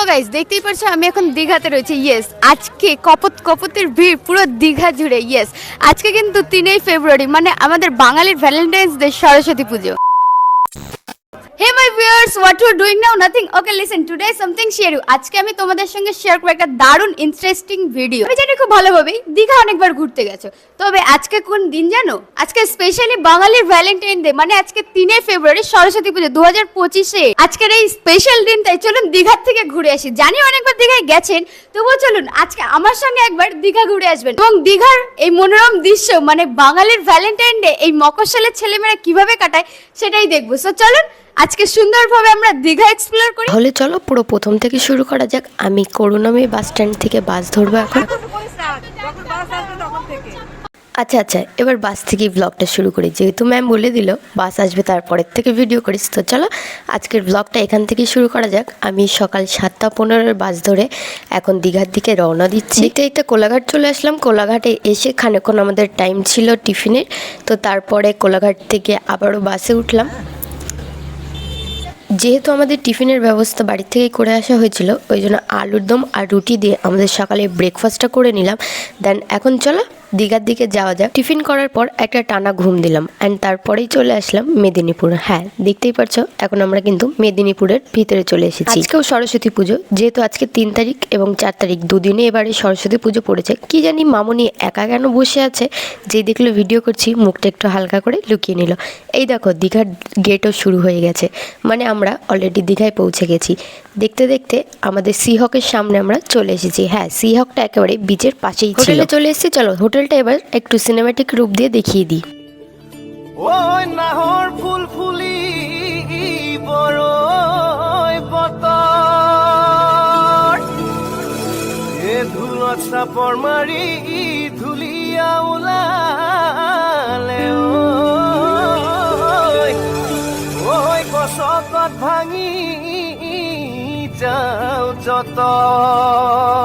So guys দেখতেই পারছ, আমি এখন দীঘাতে রয়েছি ইয়েস আজকে কপত, কপতের ভিড়, পুরো দীঘা জুড়ে ইয়েস আজকে কিন্তু তিনই ফেব্রুয়ারি মানে আমাদের বাঙালির Valentine's Day Saraswati Puja. Viewers what you doing now nothing okay listen today something share you আজকে আমি তোমাদের সঙ্গে শেয়ার করব একটা দারুণ ইন্টারেস্টিং ভিডিও আমি জানি খুব ভালোভাবেই দীঘা অনেকবার ঘুরতে গেছো। তবে আজকে কোন দিন জানো? আজকে স্পেশালি বাঙালির ভ্যালেন্টাইন ডে মানে আজকে তিনে ফেব্রুয়ারি সরস্বতী পুজো দু হাজার পঁচিশে। আজকের এই স্পেশাল দিন, তাই চলুন দীঘার থেকে ঘুরে আসি। জানি অনেকবার দীঘায় গেছেন, তবুও চলুন আজকে আমার সঙ্গে একবার দীঘা ঘুরে আসবেন। এবং দীঘার এই মনোরম দৃশ্য মানে বাঙালির ভ্যালেন্টাইন ডে এই মকরশালের ছেলেমেয়েরা কীভাবে কাটায়, সেটাই দেখব। সো চলুন আজকে সুন্দরভাবে আমরা দীঘা এক্সপ্লোর করি। তাহলে চলো পুরো প্রথম থেকে শুরু করা যাক। আমি করুণাময়ী বাস স্ট্যান্ড থেকে বাস ধরবো এখন। আচ্ছা আচ্ছা এবার বাস থেকে ব্লগটা শুরু করি। যেহেতু ম্যাম বলে দিল বাস আসবে তারপরের থেকে ভিডিও করিস তো চলো আজকের ব্লগটা এখান থেকে শুরু করা যাক। আমি সকাল সাতটা পনেরোর বাস ধরে এখন দীঘার দিকে রওনা দিচ্ছি। দেখতে দেখতে কোলাঘাট চলে আসলাম। কোলাঘাটে এসে খানিকক্ষণ আমাদের টাইম ছিল টিফিনের। তো তারপরে কোলাঘাট থেকে আবারও বাসে উঠলাম। যেহেতু আমাদের টিফিনের ব্যবস্থা বাড়ি থেকে করে আসা হয়েছিল, ওই জন্য আলুর দম আর রুটি দিয়ে আমাদের সকালে ব্রেকফাস্টটা করে নিলাম। দেন এখন চলো দীঘার দিকে যাওয়া যাক। টিফিন করার পর একটা টানা ঘুম দিলাম অ্যান্ড তারপরেই চলে আসলাম মেদিনীপুর। হ্যাঁ দেখতেই পারছ এখন আমরা কিন্তু মেদিনীপুরের ভিতরে চলে এসেছি। আজকেও সরস্বতী পুজো যেহেতু আজকে তিন তারিখ এবং চার তারিখ দুদিনে এবারে সরস্বতী পুজো পড়েছে। কি জানি মামুনি একা কেন বসে আছে যে দেখল ভিডিও করছি মুখটা একটু হালকা করে লুকিয়ে নিল। এই দেখো দীঘার গেটও শুরু হয়ে গেছে। মানে আমরা অলরেডি দীঘায় পৌঁছে গেছি। দেখতে দেখতে আমাদের সিহকের সামনে আমরা চলে এসেছি। হ্যাঁ সিহকটা একেবারে বিচের পাশেই ছিল। হোটেলে চলে এসেছি চলো হোটেলটা এবার একটু সিনেমাটিক রূপ দিয়ে দেখিয়ে দিই। এ মাৰি ধুলীয়া ভাঙি যাওঁ যতৰ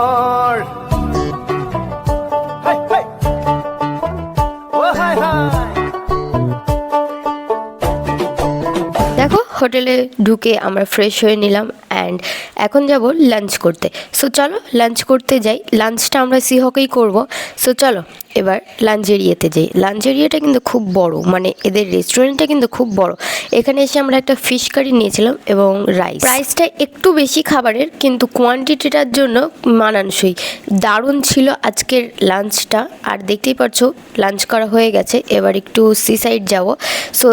হোটেলে ঢুকে আমরা ফ্রেশ হয়ে নিলাম অ্যান্ড এখন যাব লাঞ্চ করতে। সো চলো লাঞ্চ করতে যাই। লাঞ্চটা আমরা সিহকেই করব। সো চলো এবার লাঞ্চ এরিয়াতে যাই। লাঞ্চ এরিয়াটা কিন্তু খুব বড় মানে এদের রেস্টুরেন্টটা কিন্তু খুব বড়। এখানে এসে আমরা একটা ফিশ কারি নিয়েছিলাম এবং রাইস প্রাইসটা একটু বেশি খাবারের, কিন্তু কোয়ান্টিটিটার জন্য মানানসই। দারুণ ছিল আজকের লাঞ্চটা আর দেখতেই পাচ্ছো লাঞ্চ করা হয়ে গেছে। এবার একটু সি সাইড যাব। সো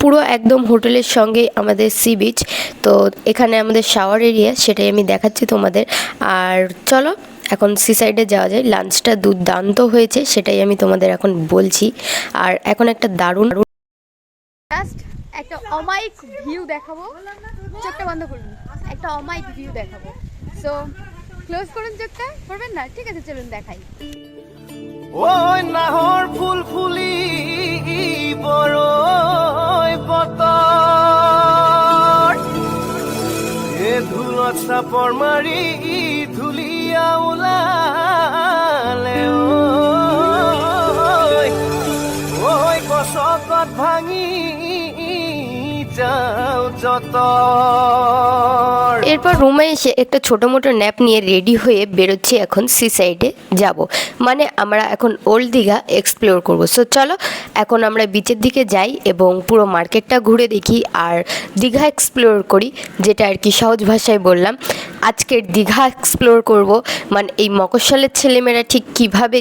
পুরো একদম হোটেলের সঙ্গে আমাদের সি বিচ তো, এখানে আমাদের শাওয়ার এরিয়া সেটাই আমি দেখাচ্ছি তোমাদের। আর চলো এখন সি সাইডে যাওয়া যায়। লাঞ্চটা দুর্দান্ত হয়েছে সেটাই আমি তোমাদের এখন বলছি। আর এখন একটা দারুণ জাস্ট একটা অমায়িক ভিউ দেখাবো। চোখটা বন্ধ করুন। একটা অমায়িক ভিউ দেখাবো। সো ক্লোজ করুন চোখটা করবেন না? ঠিক আছে চলুন দেখাই। ওই নাহৰ ফুল ফুলি বৰৈ বতৰ এ ধুলত চাপৰ মাৰি যতৰ এরপর রুমে এসে একটা ছোটো মোটো ন্যাপ নিয়ে রেডি হয়ে বেরোচ্ছি এখন সি সাইডে যাব। মানে আমরা এখন ওল্ড দীঘা এক্সপ্লোর করব। সো চলো, এখন আমরা বিচের দিকে যাই এবং পুরো মার্কেটটা ঘুরে দেখি আর দীঘা এক্সপ্লোর করি, যেটা আর কি সহজ ভাষায় বললাম। আজকের দীঘা এক্সপ্লোর করব। মানে এই মকরশালের ছেলেমেয়েরা ঠিক কীভাবে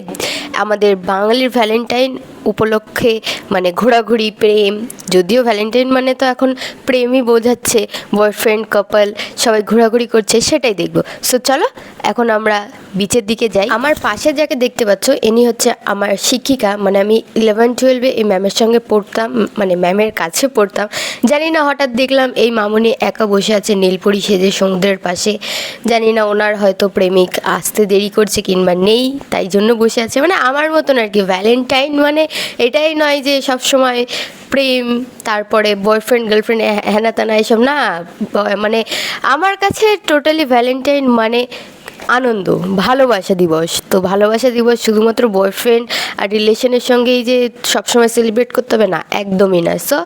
আমাদের বাঙালির ভ্যালেন্টাইন উপলক্ষে মানে ঘোরাঘুরি, প্রেম, যদিও ভ্যালেন্টাইন মানে তো এখন প্রেমই বোঝাচ্ছে বয়ফ্রেন্ড কাপল সবাই ঘোরাঘুরি করছে, সেটাই দেখব। সো চলো, এখন আমরা বিচের দিকে যাই। আমার পাশে যাকে দেখতে পাচ্ছ, ইনি হচ্ছে আমার শিক্ষিকা। মানে আমি ইলেভেন টুয়েলভে এই ম্যামের সঙ্গে পড়তাম মানে ম্যামের কাছে পড়তাম। জানি না, হঠাৎ দেখলাম এই মামুনি একা বসে আছে, নীলপরি সেজে সমুদ্রের পাশে। জানি না ওনার হয়তো প্রেমিক আসতে দেরি করছে কিংবা নেই, তাই জন্য বসে আছে। মানে আমার মতন আর কি ভ্যালেন্টাইন মানে এটাই নয় যে সব সময় প্রেম, তারপরে বয়ফ্রেন্ড গার্লফ্রেন্ড হ্যানা তানা এসব না মানে আমার কাছে টোটালি ভ্যালেন্টাইন মানে আনন্দ, ভালোবাসা দিবস। তো ভালোবাসা দিবস শুধুমাত্র বয়ফ্রেন্ড আর রিলেশনের সঙ্গেই যে সবসময় সেলিব্রেট করতে হবে না, একদমই না। সো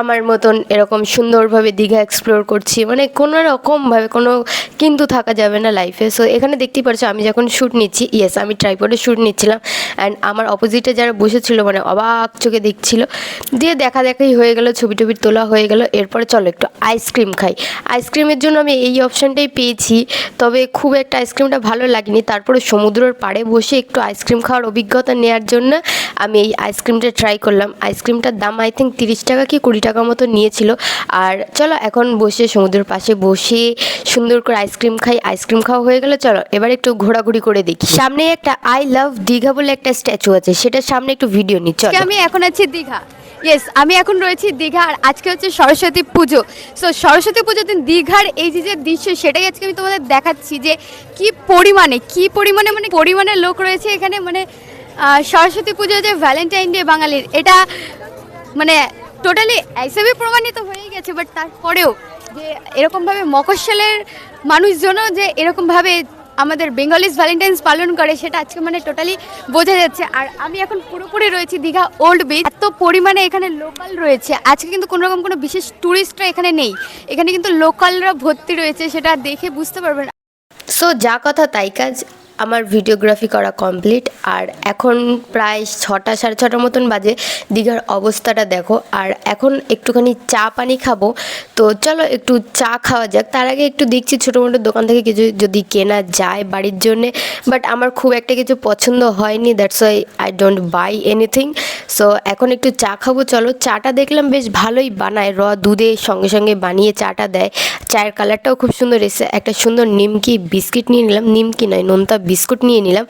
আমার মতন এরকম সুন্দরভাবে দীঘা এক্সপ্লোর করছি মানে কোনো রকমভাবে, কোনো কিন্তু থাকা যাবে না লাইফে সো এখানে দেখতেই পারছ, আমি যখন শ্যুট নিচ্ছি ইয়েস আমি ট্রাইপডে শ্যুট নিচ্ছিলাম। অ্যান্ড আমার অপোজিটে যারা বসেছিল মানে অবাক চোখে দেখছিল, দিয়ে দেখা দেখাই হয়ে গেল, ছবি টবি তোলা হয়ে গেল, এরপরে চলো একটু আইসক্রিম খাই। আইসক্রিমের জন্য আমি এই অপশানটাই পেয়েছি, তবে খুব একটা আইসক্রিমটা ভালো লাগেনি। তারপরে সমুদ্রের পাড়ে বসে একটু আইসক্রিম খাওয়ার অভিজ্ঞতা নেওয়ার জন্য আমি এই আইসক্রিমটা ট্রাই করলাম। আইসক্রিমটার দাম আই থিঙ্ক তিরিশ টাকা কি কুড়ি টাকা মতো নিয়েছিল। আর চলো এখন বসে সমুদ্রের পাশে বসে সুন্দর করে আইসক্রিম খাই। আইসক্রিম খাওয়া হয়ে গেলে, চলো এবার একটু ঘোরাঘুরি করে দেখি। সামনে একটা আই লাভ দীঘা বলে একটা স্ট্যাচু আছে, সেটার সামনে একটু ভিডিও নি চলো। আজকে আমি এখন আছি দীঘা। ইয়েস আমি এখন রয়েছি দীঘা আর আজকে হচ্ছে সরস্বতী পুজো। সো সরস্বতী পুজোর দিন, দীঘার এই যে যে দৃশ্য, সেটাই আজকে আমি তোমাদের দেখাচ্ছি যে কি পরিমাণে কি পরিমাণে মানে পরিমাণে লোক রয়েছে এখানে মানে সরস্বতী পুজো যে ভ্যালেন্টাইন ডে বাঙালির, এটা মানে টোটালি হিসেবে প্রমাণিত হয়ে গেছে বাট তারপরেও যে এরকমভাবে মফস্বলের মানুষজনও যে এরকমভাবে আমাদের বেঙ্গলিজ ভ্যালেন্টাইন্স পালন করে, সেটা আজকে মানে টোটালি বোঝা যাচ্ছে। আর আমি এখন পুরোপুরি রয়েছি দীঘা ওল্ড বিচ এত পরিমাণে এখানে লোকাল রয়েছে। আজকে কিন্তু কোনো রকম কোনো বিশেষ ট্যুরিস্টরা এখানে নেই। এখানে কিন্তু লোকালরা ভর্তি রয়েছে, সেটা দেখে বুঝতে পারবেন। সো যা কথা তাই কাজ। আমার ভিডিওগ্রাফি করা কমপ্লিট আর এখন প্রায় ছটা, সাড়ে ছটার মতন বাজে। দীঘার অবস্থাটা দেখো, আর এখন একটুখানি চা পানি খাব। তো চলো একটু চা খাওয়া যাক। তার আগে একটু দেখছি ছোটো মোটো দোকান থেকে কিছু যদি কেনা যায় বাড়ির জন্যে বাট আমার খুব একটা কিছু পছন্দ হয়নি that's why I don't buy anything so এখন একটু চা খাব, চলো। চাটা দেখলাম বেশ ভালোই বানায়। র দুধে সঙ্গে সঙ্গে বানিয়ে চাটা দেয়। চায়ের কালারটাও খুব সুন্দর এসে একটা সুন্দর নিমকি বিস্কিট নিয়ে নিলাম। নিমকি নয়, নোনতা বিস্কুট নিয়ে নিলাম।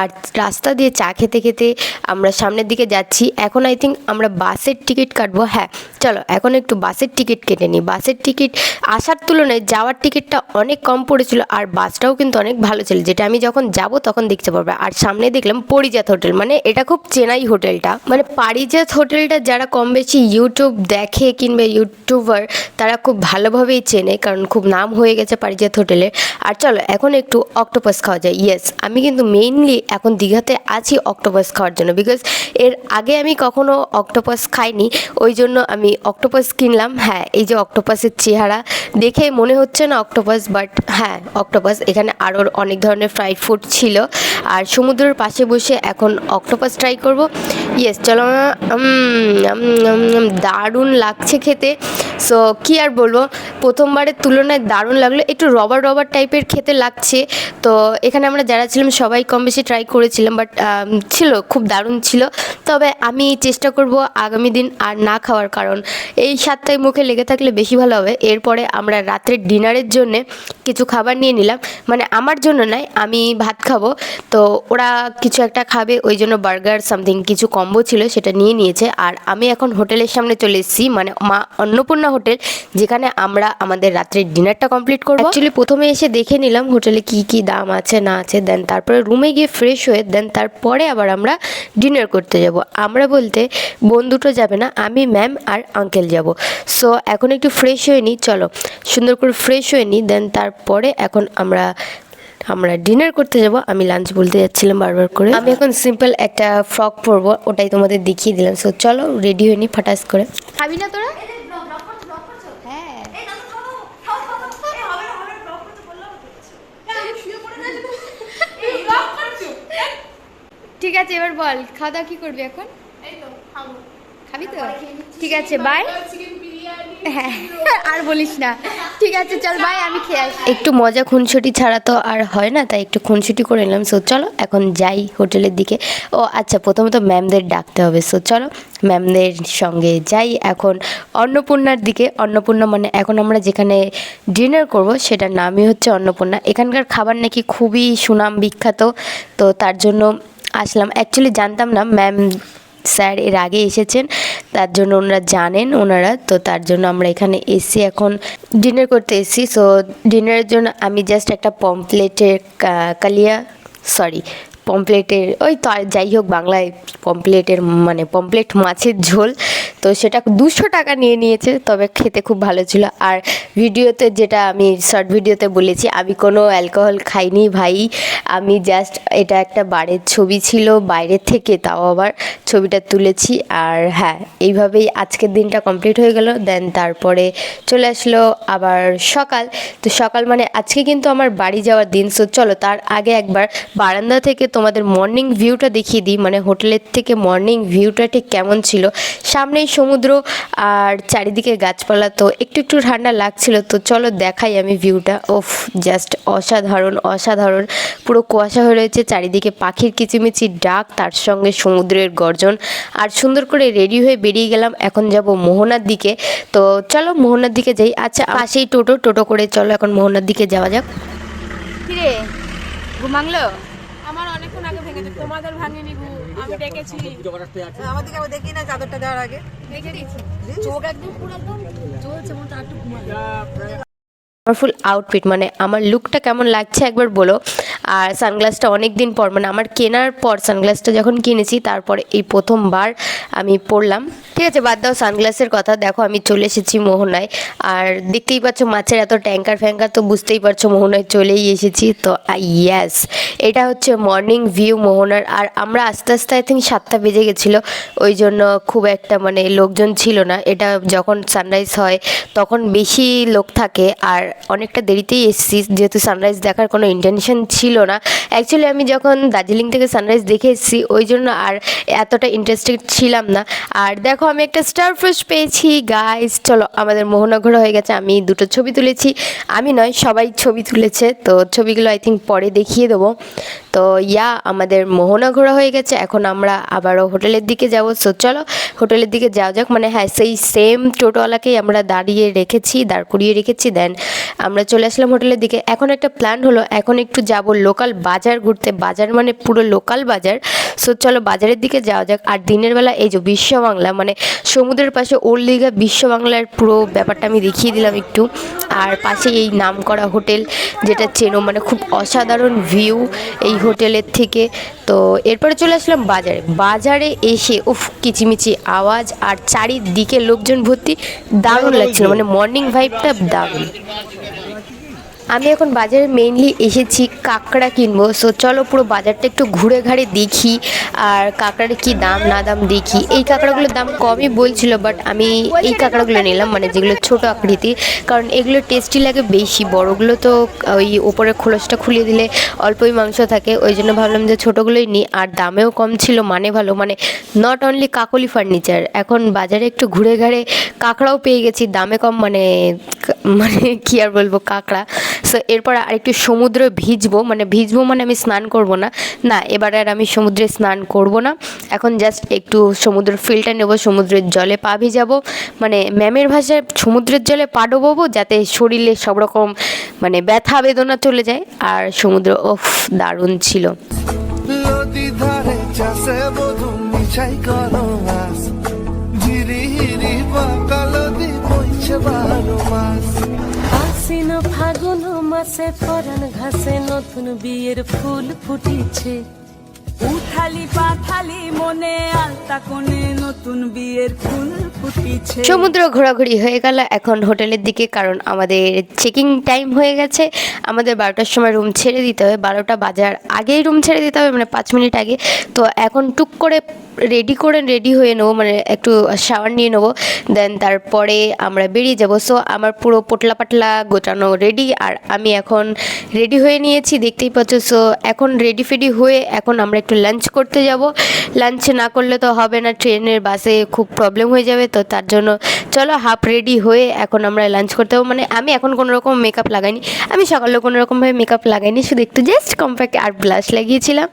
আর রাস্তা দিয়ে চা খেতে খেতে আমরা সামনের দিকে যাচ্ছি। এখন আই থিঙ্ক আমরা বাসের টিকিট কাটবো। হ্যাঁ চলো এখন একটু বাসের টিকিট কেটে নিই। বাসের টিকিট আসার তুলনায় যাওয়ার টিকিটটা অনেক কম পড়েছিল আর বাসটাও কিন্তু অনেক ভালো ছিল। যেটা আমি যখন যাব তখন দেখতে পারবে। আর সামনে দেখলাম পরিজাত হোটেল। মানে এটা খুব চেনাই হোটেলটা। মানে পারিজাত হোটেলটা যারা কম বেশি ইউটিউব দেখে কিংবা ইউটিউবার তারা খুব ভালোভাবেই চেনে কারণ খুব নাম হয়ে গেছে পারিজাত হোটেলের আর চলো এখন একটু অক্টোপাস খাওয়া যায়। ইয়েস আমি কিন্তু মেইনলি এখন দীঘাতে আছি অক্টোপাস খাওয়ার জন্য। বিকজ এর আগে আমি কখনো অক্টোপাস খাইনি, ওই জন্য আমি অক্টোপাস কিনলাম। হ্যাঁ এই যে অক্টোপাসের চেহারা, দেখে মনে হচ্ছে না অক্টোপাস বাট হ্যাঁ অক্টোপাস। এখানে আরও অনেক ধরনের ফ্রাইড ফুড ছিল। আর সমুদ্রের পাশে বসে এখন অক্টোপাস ট্রাই করব। ইয়েস চলো দারুণ লাগছে খেতে। সো কি আর বলব? প্রথমবারের তুলনায় দারুণ লাগল। একটু রবার রবার টাইপের খেতে লাগছে। তো, এখানে আমরা যারা ছিলাম, সবাই কম বেশি ট্রাই করেছিলাম বাট ছিল, খুব দারুণ ছিল। তবে আমি চেষ্টা করব আগামী দিন আর না খাওয়ার কারণ। এই স্বাদটাই মুখে লেগে থাকলে বেশি ভালো হবে। এরপরে আমরা রাত্রের ডিনারের জন্যে কিছু খাবার নিয়ে নিলাম। মানে আমার জন্য নয়, আমি ভাত খাব। তো ওরা কিছু একটা খাবে, ওই জন্য বার্গার সামথিং কিছু কম্বো ছিল, সেটা নিয়ে নিয়েছে। আর আমি এখন হোটেলের সামনে চলে এসেছি মানে মা অন্নপূর্ণা হোটেল, যেখানে আমরা আমাদের রাত্রের ডিনারটা কমপ্লিট করব। অ্যাকচুয়ালি প্রথমে এসে দেখে নিলাম হোটেলে কি কি দাম আছে, না আছে। দেন তারপরে রুমে গিয়ে ফ্রেশ হয়ে দেন তারপরে আবার আমরা ডিনার করতে যাব। আমরা বলতে বোন দুটো যাবে না, আমি ম্যাম আর আঙ্কেল যাব। সো এখন একটু ফ্রেশ হয়ে নিই চলো। সুন্দর করে ফ্রেশ হয়ে নিই দেন তারপরে এখন আমরা আমরা ডিনার করতে যাব। আমি লাঞ্চ বলতে যাচ্ছিলাম বারবার করে। আমি এখন সিম্পল একটা ফ্রক পরবো, ওটাই তোমাদের দেখিয়ে দিলাম। সো চলো রেডি হয়ে নিই ফাটাস করে। খাবি না তোরা হ্যাঁ ঠিক আছে এবার বল খাওয়া দাওয়া কি করবি এখন? খাবি। তো? ঠিক আছে বাই হ্যাঁ আর বলিস না। ঠিক আছে চল বাই আমি খেয়ে আসি। একটু মজা খুনসুটি ছাড়া তো আর হয় না তাই একটু খুনসুটি করে নিলাম। সো চলো এখন যাই হোটেলের দিকে। ও আচ্ছা প্রথমত ম্যামদের ডাকতে হবে। সো চলো ম্যামদের সঙ্গে যাই এখন অন্নপূর্ণার দিকে। অন্নপূর্ণা মানে এখন আমরা যেখানে ডিনার করব সেটার নামই হচ্ছে অন্নপূর্ণা। এখানকার খাবার নাকি খুবই সুনাম বিখ্যাত। তো তার জন্য আসলাম। অ্যাকচুয়ালি জানতাম না ম্যাম স্যার এর আগে এসেছেন, তার জন্য ওনারা জানেন ওনারা, তো তার জন্য আমরা এখানে এসি এখন ডিনার করতে এসেছি সো ডিনারের জন্য আমি জাস্ট একটা পমপ্লেটের কালিয়া সরি পমপ্লেটের ওই তো যাই হোক, বাংলায় পমপ্লেটের মানে পমপ্লেট মাছের ঝোল। তো সেটা দুশো টাকা নিয়ে নিয়েছে, তবে খেতে খুব ভালো ছিল। আর ভিডিওতে যেটা আমি শর্ট ভিডিওতে বলেছি, আমি কোনো অ্যালকোহল খাইনি ভাই। আমি জাস্ট এটা একটা বাড়ির ছবি ছিল বাইরের থেকে তাও আবার ছবিটা তুলেছি। আর হ্যাঁ এইভাবেই আজকের দিনটা কমপ্লিট হয়ে গেল। দেন তারপরে চলে আসলো আবার সকাল। তো সকাল মানে আজকে কিন্তু আমার বাড়ি যাওয়ার দিন। সো চলো তার আগে একবার বারান্দা থেকে তোমাদের মর্নিং ভিউটা দেখিয়ে দিই। মানে হোটেলের থেকে মর্নিং ভিউটা ঠিক কেমন ছিল? সামনেই সমুদ্র আর চারিদিকে গাছপালা, তো একটু একটু ঠান্ডা লাগছিল, তো চলো দেখাই আমি ভিউটা ওফ জাস্ট অসাধারণ অসাধারণ। পুরো কুয়াশা হয়ে রয়েছে, চারিদিকে পাখির কিচিমিচি ডাক, তার সঙ্গে সমুদ্রের গর্জন। আর সুন্দর করে রেডি হয়ে বেরিয়ে গেলাম, এখন যাব মোহনার দিকে। তো চলো মোহনার দিকে যাই। আচ্ছা পাশেই টোটো টোটো করে চলো এখন মোহনার দিকে যাওয়া যাক। ঘুমাংলো? ভেঙে তোমাদের ভাঙিনি গু আমি ডেকেছি। আমাদেরকে আবার দেখি না চাদরটা দেওয়ার আগে। দেখে দিয়েছি চোখ একদম পুরো একদম চলছে মতো একটু ঘুমাই আমার ফুল আউটফিট মানে আমার লুকটা কেমন লাগছে একবার বলো। আর সানগ্লাসটা অনেক দিন পর মানে আমার কেনার পর সানগ্লাসটা যখন কিনেছি, তারপরে এই প্রথমবার আমি পরলাম। ঠিক আছে, বাদ দাও সানগ্লাসের কথা। দেখো, আমি চলে এসেছি মোহনায়। আর দেখতেই পাচ্ছ মাছের এত ট্যাঙ্কার ফ্যাঙ্কার তো বুঝতেই পারছ মোহনায় চলেই এসেছি। তো ইয়াস এটা হচ্ছে মর্নিং ভিউ মোহনার। আর আমরা আস্তে আস্তে আই থিঙ্ক সাতটা বেজে গেছিল। ওই জন্য খুব একটা মানে লোকজন ছিল না। এটা যখন সানরাইজ হয়, তখন বেশি লোক থাকে। আর অনেকটা দেরিতেই এসেছি। যেহেতু সানরাইজ দেখার কোনো ইন্টেনশন ছিল না। অ্যাকচুয়ালি আমি যখন দার্জিলিং থেকে সানরাইজ দেখে এসেছি, ওই জন্য আর এতটা ইন্টারেস্টেড ছিলাম না। আর দেখো, আমি একটা স্টার ফ্রুশ পেয়েছি। গাইস চলো, আমাদের মোহনা হয়ে গেছে। আমি দুটো ছবি তুলেছি। আমি নয়, সবাই ছবি তুলেছে। তো ছবিগুলো আই থিঙ্ক পরে দেখিয়ে দেবো। তো ইয়া, আমাদের মোহনা ঘোরা হয়ে গেছে, এখন আমরা আবারও হোটেলের দিকে যাব। সো চলো, হোটেলের দিকে যাওয়া যাক। মানে হ্যাঁ সেই সেম টোটোওয়ালাকেই আমরা দাঁড়িয়ে রেখেছি, দাঁড় করিয়ে রেখেছি দেন আমরা চলে আসলাম হোটেলের দিকে। এখন একটা প্ল্যান হলো, এখন একটু যাব লোকাল বাজার ঘুরতে। বাজার মানে পুরো লোকাল বাজার। সো চলো, বাজারের দিকে যাওয়া যাক। আর দিনের বেলা এই যে বিশ্ব বাংলা মানে সমুদ্রের পাশে ওল্ড দীঘা বিশ্ব বাংলার পুরো ব্যাপারটা আমি দেখিয়ে দিলাম একটু। আর পাশে এই নাম করা হোটেল, যেটা চেনো মানে খুব অসাধারণ ভিউ এই হোটেলের থেকে। তো এরপরে চলে আসলাম বাজারে। বাজারে এসে উফ কিচিমিচি আওয়াজ আর চারিদিকে লোকজন ভর্তি। দারুণ লাগছিল মানে মর্নিং ভাইবটা দারুণ। আমি এখন বাজারে মেইনলি এসেছি, কাঁকড়া কিনবো। সো চলো পুরো বাজারটা একটু ঘুরে ঘাড়ে দেখি, আর কাঁকড়ার কি দাম, না দাম দেখি। এই কাঁকড়াগুলোর দাম কমই বলছিল বাট আমি এই কাঁকড়াগুলো নিলাম মানে যেগুলো ছোট আকৃতির, কারণ এগুলো টেস্টি লাগে বেশি। বড়গুলো তো ওই ওপরের খোলসটা খুলিয়ে দিলে অল্পই মাংস থাকে। ওই জন্য ভাবলাম যে ছোটোগুলোই নিই, আর দামেও কম ছিল মানে ভালো। মানে নট অনলি কাকলি ফার্নিচার এখন বাজারে একটু ঘুরে ঘাড়ে কাঁকড়াও পেয়ে গেছি। দামে কম মানে মানে কি আর বলব, কাঁকড়া। সো এরপর আরেকটু সমুদ্রে ভিজবো মানে ভিজবো মানে আমি স্নান করব না। না, এবার আর আমি সমুদ্রে স্নান করব না। এখন জাস্ট একটু সমুদ্রের ফিলটা নেব, সমুদ্রের জলে পা ভিজাবো। মানে ম্যামের ভাষায় সমুদ্রের জলে পা ডোবাবো, যাতে শরীরে সব রকম মানে ব্যথা বেদনা চলে যায়। আর সমুদ্র ওফ দারুণ ছিল। বারো মাস। আশ্বিন ফাগুন মাসে পরান ঘাসে নতুন বিয়ের ফুল ফুটিছে। সমুদ্র ঘোরাঘুরি হয়ে গেল এখন হোটেলের দিকে, কারণ আমাদের চেকিং টাইম হয়ে গেছে। আমাদের বারোটার সময় রুম ছেড়ে দিতে হবে। বারোটা বাজার আগেই রুম ছেড়ে দিতে হবে মানে পাঁচ মিনিট আগে। তো এখন টুক করে রেডি করে, রেডি হয়ে নেব মানে একটু শাওয়ার নিয়ে নেব। দেন তারপরে আমরা বেরিয়ে যাব। সো আমার পুরো পোটলা পাটলা গোটানো রেডি, আর আমি এখন রেডি হয়ে নিয়েছি, দেখতেই পাচ্ছ। সো এখন রেডি ফেডি হয়ে এখন আমরা একটু লাঞ্চ করতে যাব। লাঞ্চ না করলে তো হবে না ট্রেনের বাসে খুব প্রবলেম হয়ে যাবে, তো তার জন্য চলো হাফ রেডি হয়ে এখন আমরা লাঞ্চ করতে যাব। মানে আমি এখন কোনো রকম মেকআপ লাগাইনি। আমি সকালে কোনো রকমভাবে মেকআপ লাগাইনি, শুধু একটু জাস্ট কম্প্যাক্ট আর ব্লাশ লাগিয়েছিলাম।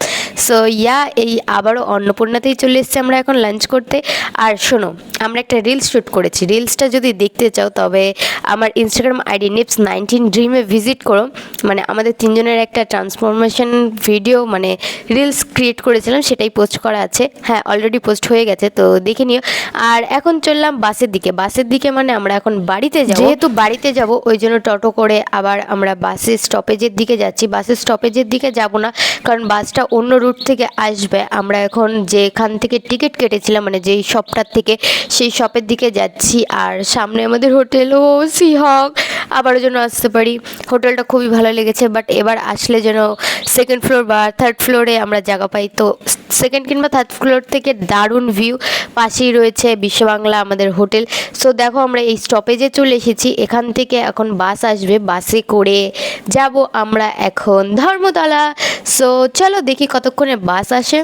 সো ইয়া এই আবারও অন্নপূর্ণাতেই চলে এসেছি আমরা এখন লাঞ্চ করতে। আর শোনো, আমরা একটা রিলস শ্যুট করেছি। রিলসটা যদি দেখতে চাও, তবে আমার ইনস্টাগ্রাম আইডি নিপস নাইনটিন ড্রিমে ভিজিট করো। মানে আমাদের তিনজনের একটা ট্রান্সফরমেশন ভিডিও মানে রিলস ক্রিয়েট করেছিলাম, সেটাই পোস্ট করা আছে। হ্যাঁ অলরেডি পোস্ট হয়ে গেছে, তো দেখে নিও। আর এখন চললাম বাসের দিকে। বাসের দিকে মানে আমরা এখন বাড়িতে যাব। যেহেতু বাড়িতে যাব, ওই জন্য টোটো করে আবার আমরা বাসের স্টপেজের দিকে যাচ্ছি। বাসের স্টপেজের দিকে যাব না, কারণ বাসটা অন্য রুট থেকে আসবে। আমরা এখন যেখান থেকে টিকিট কেটেছিলাম মানে যেই শপটার থেকে, সেই শপের দিকে যাচ্ছি। আর সামনে আমাদের হোটেল ও সিহক আবারও যেন আসতে পারি। হোটেলটা খুবই ভালো লেগেছে বাট এবার আসলে যেন সেকেন্ড ফ্লোর বা থার্ড ফ্লোরে আমরা জায়গা পাই। তো সেকেন্ড কিংবা থার্ড ফ্লোর থেকে দারুণ ভিউ পাশেই রয়েছে বিশ্ববাংলা আমাদের হোটেল। সো দেখো আমরা এই স্টপেজে চলে এসেছি। এখান থেকে এখন বাস আসবে বাসে করে যাব আমরা এখন ধর্মতলা। সো চলো দেখি কতক্ষণে বাস আসে।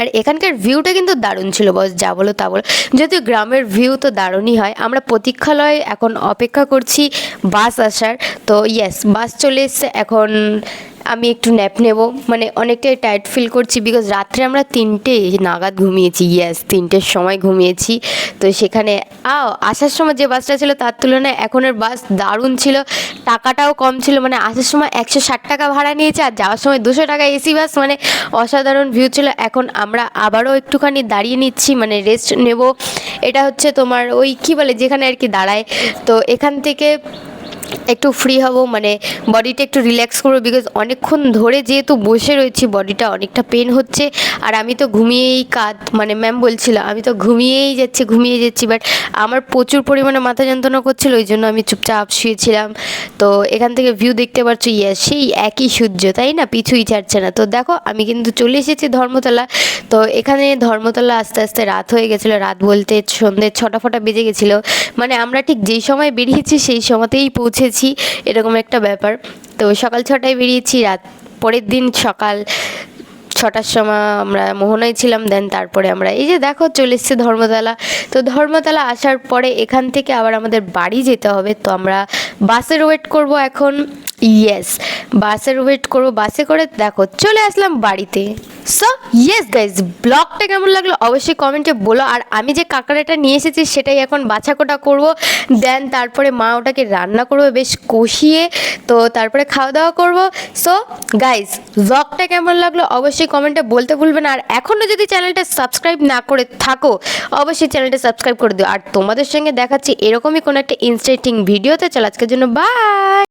আর এখানকার ভিউটা কিন্তু দারুণ ছিল, বস, যা বলো তা বলো। যদিও গ্রামের ভিউ তো দারুণই হয়, আমরা প্রতীক্ষালয়ে এখন অপেক্ষা করছি বাস আসার। তো ইয়েস বাস চলে এসছে, এখন আমি একটু ন্যাপ নেব। মানে অনেকটাই টায়ার্ড ফিল করছি বিকজ রাত্রে আমরা তিনটে নাগাদ ঘুমিয়েছি। ইয়েস তিনটের সময় ঘুমিয়েছি। তো সেখানে, আও, আসার সময় যে বাসটা ছিল তার তুলনায় এখনের বাস দারুণ ছিল। টাকাটাও কম ছিল। মানে আসার সময় একশো ষাট টাকা ভাড়া নিয়েছে আর যাওয়ার সময় দুশো টাকা এসি বাস মানে অসাধারণ ভিউ ছিল। এখন আমরা আবারও একটুখানি দাঁড়িয়ে নিচ্ছি। মানে রেস্ট নেব। এটা হচ্ছে তোমার ওই কী বলে যেখানে আর কি দাঁড়ায়। তো এখান থেকে একটু ফ্রি হব মানে বডিটা একটু রিল্যাক্স করব বিকজ অনেকক্ষণ ধরে যেহেতু বসে রয়েছি বডিটা অনেকটা পেন হচ্ছে। আর আমি তো ঘুমিয়েই কাত মানে ম্যাম বলছিল, আমি তো ঘুমিয়েই যাচ্ছি, ঘুমিয়ে যাচ্ছি বাট আমার প্রচুর পরিমাণে মাথা যন্ত্রণা করছিল, ওই জন্য আমি চুপচাপ শুয়েছিলাম। তো এখান থেকে ভিউ দেখতে পাচ্ছ ইয়ে সেই একই সূর্য, তাই না? পিছুই ছাড়ছে না। তো দেখো, আমি কিন্তু চলে এসেছি ধর্মতলা। তো এখানে ধর্মতলা আস্তে আস্তে রাত হয়ে গেছিল, রাত বলতে সন্ধ্যে ছটা ফটা বেজে গেছিল। মানে আমরা ঠিক যেই সময় বেরিয়েছি, সেই সময়তেই পৌঁছেছি এরকম একটা ব্যাপার। তো সকাল ছটায় বেরিয়েছি, রাত পরের দিন সকাল ছটার সময় আমরা মোহনায় ছিলাম দেন তারপরে আমরা, এই যে দেখো চলে এসছে ধর্মতলা। তো ধর্মতলা আসার পরে এখান থেকে আবার আমাদের বাড়ি যেতে হবে, তো আমরা বাসের ওয়েট করব এখন। ইয়েস বাসের ওয়েট করব, বাসে করে দেখো, চলে আসলাম বাড়িতে। সো ইয়েস গাইজ ব্লগটা কেমন লাগল অবশ্যই কমেন্টে বলো। আর আমি যে কাঁকড়াটা নিয়ে এসেছি, সেটাই এখন বাছাকোটা করব। দেন তারপরে মা ওটাকে রান্না করব, বেশ কষিয়ে। তো তারপরে খাওয়া দাওয়া করব। সো গাইজ ব্লগটা কেমন লাগল অবশ্যই কমেন্টে বলতে ভুলবেন আর এখনও যদি চ্যানেলটা সাবস্ক্রাইব না করে থাকো, অবশ্যই চ্যানেলটা সাবস্ক্রাইব করে দিও। আর তোমাদের সঙ্গে দেখাচ্ছি এরকমই কোনো একটা ইনস্টাইটিং ভিডিওতে চল, আজকের জন্য বাই